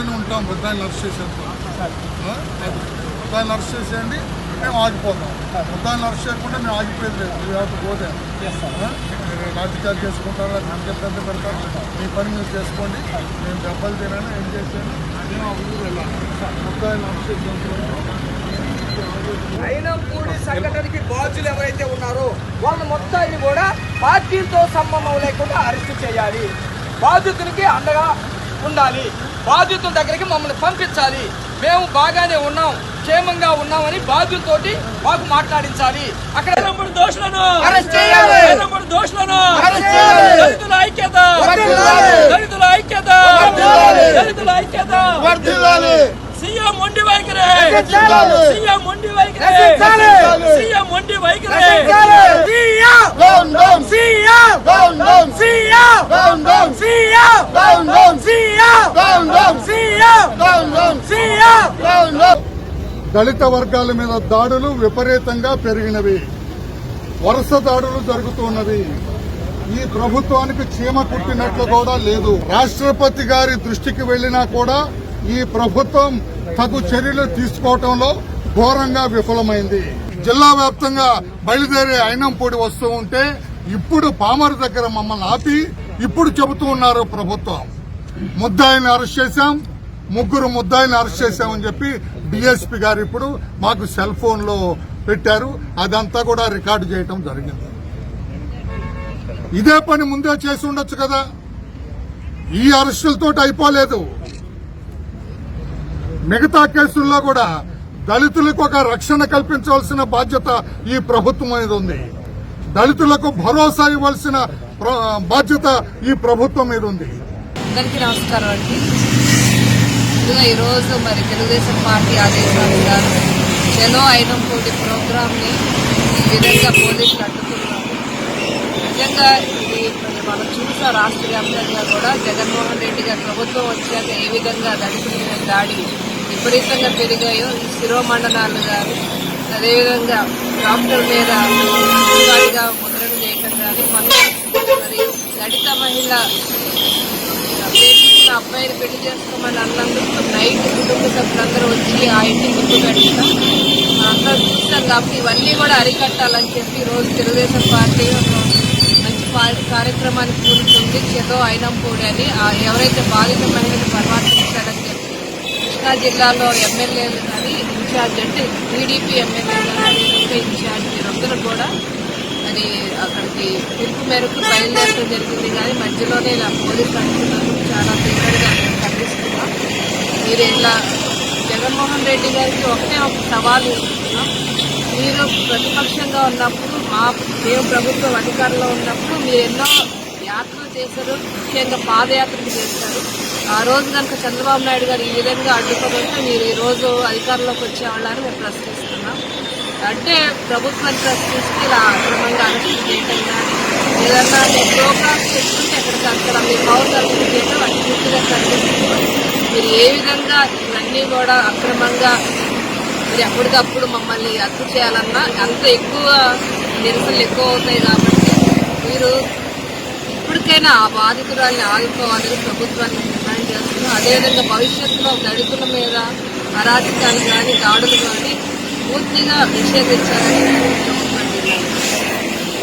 ఇంట్లోనే ఉంటాం చేసేంత ఆ? అది. ముద్దాయిని అరెస్ట్ చేసేయండి మేము ఆగిపోతాం. ముద్దాయిని అరెస్ట్ చేయకుండా మేము ఆగిపోయేది లేదు. మీ ఎవరికి పోతే? మీరు రాజకీయాలు చేసుకుంటారు పెద్ద పెడతారు? మీ పని మీరు చేసుకోండి. మేము దెబ్బలు తినాను ఏం చేసాను మేము ఆ ఊరు వెళ్ళాలి. సంఘటనకి బాధ్యులు ఎవరైతే ఉన్నారో వాళ్ళ మొత్తాన్ని కూడా పార్టీలతో సంబంధం లేకుండా అరెస్ట్ చేయాలి. బాధితులకి అండగా ఉండాలి బాధితుల దగ్గరికి మమ్మల్ని పంపించాలి మేము బాగానే ఉన్నాం క్షేమంగా ఉన్నామని బాధ్యులతోటి మాకు మాట్లాడించాలి అక్కడ దోషులను అరెస్ట్ చేయాలి. దోషులను అరెస్ట్ చేయాలి. దళితుల ఐక్యత. దళితుల ఐక్యత. దళితుల ఐక్యత సీఎం మొండి వైఖరి. సీఎం మొండి వైఖరి. సీఎం దళిత వర్గాల మీద దాడులు విపరీతంగా పెరిగినవి. వరుస దాడులు జరుగుతున్నవి. ఈ ప్రభుత్వానికి చీమ కుట్టినట్లు కూడా లేదు. రాష్ట్రపతి గారి దృష్టికి వెళ్ళినా కూడా ఈ ప్రభుత్వం తగు చర్యలు తీసుకోవటంలో ఘోరంగా విఫలమైంది. జిల్లా వ్యాప్తంగా బయలుదేరి అయినంపూడి వస్తూ ఉంటే ఇప్పుడు పామర్ దగ్గర మమ్మల్ని ఆపి ఇప్పుడు చెబుతూ ఉన్నారు ప్రభుత్వం. ముద్దాయిని అరెస్ట్ చేశాం. ముగ్గురు ముద్దాయిని అరెస్ట్ చేశామని చెప్పి డిఎస్పీ గారు ఇప్పుడు మాకు సెల్ ఫోన్లో పెట్టారు. అదంతా కూడా రికార్డు చేయటం జరిగింది. ఇదే పని ముందే చేసి ఉండొచ్చు కదా. ఈ అరెస్టులతో అయిపోలేదు. మిగతా కేసుల్లో కూడా దళితులకు ఒక రక్షణ కల్పించవలసిన బాధ్యత ఈ ప్రభుత్వం మీద ఉంది. దళితులకు భరోసా ఇవ్వాల్సిన బాధ్యత ఈ ప్రభుత్వం మీద ఉంది. అందరికీ నమస్కారం అండి. ముందుగా ఈరోజు మరి తెలుగుదేశం పార్టీ ఆదేశానుసారం చలో కోటి ప్రోగ్రామ్ని ఈ విధంగా పోలీసులు అడ్డుకున్నారు. నిజంగా ఇది మనం చూసాం రాష్ట్ర వ్యాప్తంగా కూడా జగన్మోహన్ రెడ్డి గారు ప్రభుత్వం వచ్చాక ఏ విధంగా దళితుల దాడి విపరీతంగా పెరిగాయో ఈ శిరోమండలాలు గారు అదేవిధంగా డాక్టర్ మీద ముద్రణ చేయటం కానీ మన మరి దళిత మహిళ ప్రేమించిన అబ్బాయిని పెళ్ళి చేసుకోమని అన్నందుకు నైట్ కుటుంబ సభ్యులందరూ వచ్చి ఆ ఇంటిని గుర్తు పెట్టడం మనందరం చూస్తాం కాబట్టి ఇవన్నీ కూడా అరికట్టాలని చెప్పి రోజు తెలుగుదేశం పార్టీ ఒక మంచి పా- కార్యక్రమానికి కూరుతుంది చెదో అయినంపూడి అని ఎవరైతే బాధిత మహిళను పరామర్శించాలని చెప్పి కృష్ణా జిల్లాలో ఎమ్మెల్యేలు కానీ ఇన్ఛార్జ్ అంటే టీడీపీ ఎమ్మెల్యేలు కానీ ఇన్ఛార్జ్ వీరందరూ కూడా అది అక్కడికి పిలుపు మేరకు బయలుదేరడం జరిగింది. కానీ మధ్యలోనే ఇలా పోలీసు అంటున్నారు చాలా తీవ్రంగా మేము ఖండిస్తున్నాం మీరు ఇలా జగన్మోహన్ రెడ్డి గారికి ఒకటే ఒక సవాలు ఇస్తున్నాం. మీరు ప్రతిపక్షంగా ఉన్నప్పుడు మా మేము ప్రభుత్వం అధికారంలో ఉన్నప్పుడు మీరు ఎన్నో యాత్రలు చేశారు. ముఖ్యంగా పాదయాత్రలు చేశారు. ఆ రోజు కనుక చంద్రబాబు నాయుడు గారు ఈ విధంగా అడ్డుకోబడితే మీరు ఈరోజు అధికారంలోకి వచ్చేవాళ్ళని మేము ప్రశ్నిస్తున్నాం. అంటే ప్రభుత్వం ప్రశ్నిస్తే ఇలా అక్రమంగా అరెస్ట్ ఏదన్నా మీరు ప్రోగ్రామ్స్ పెట్టుకుంటే ఎక్కడికి అక్కడ మీ పౌరులు చేయడం పూర్తిగా కనిపిస్తుంది మీరు ఏ విధంగా ఇవన్నీ కూడా అక్రమంగా మీరు ఎప్పటికప్పుడు మమ్మల్ని అర్థం చేయాలన్నా అంత ఎక్కువ నిరసనలు ఎక్కువ అవుతాయి కాబట్టి మీరు ఇప్పటికైనా ఆ బాధితురాల్ని ఆదుకోవాలని ప్రభుత్వాన్ని డిమాండ్ చేస్తున్నాం. అదేవిధంగా భవిష్యత్తులో దళితుల మీద అరాచకాలు కానీ దాడులు కానీ పూర్తిగా నిషేధించాలని ప్రభుత్వం డిమాండ్ చేస్తున్నాం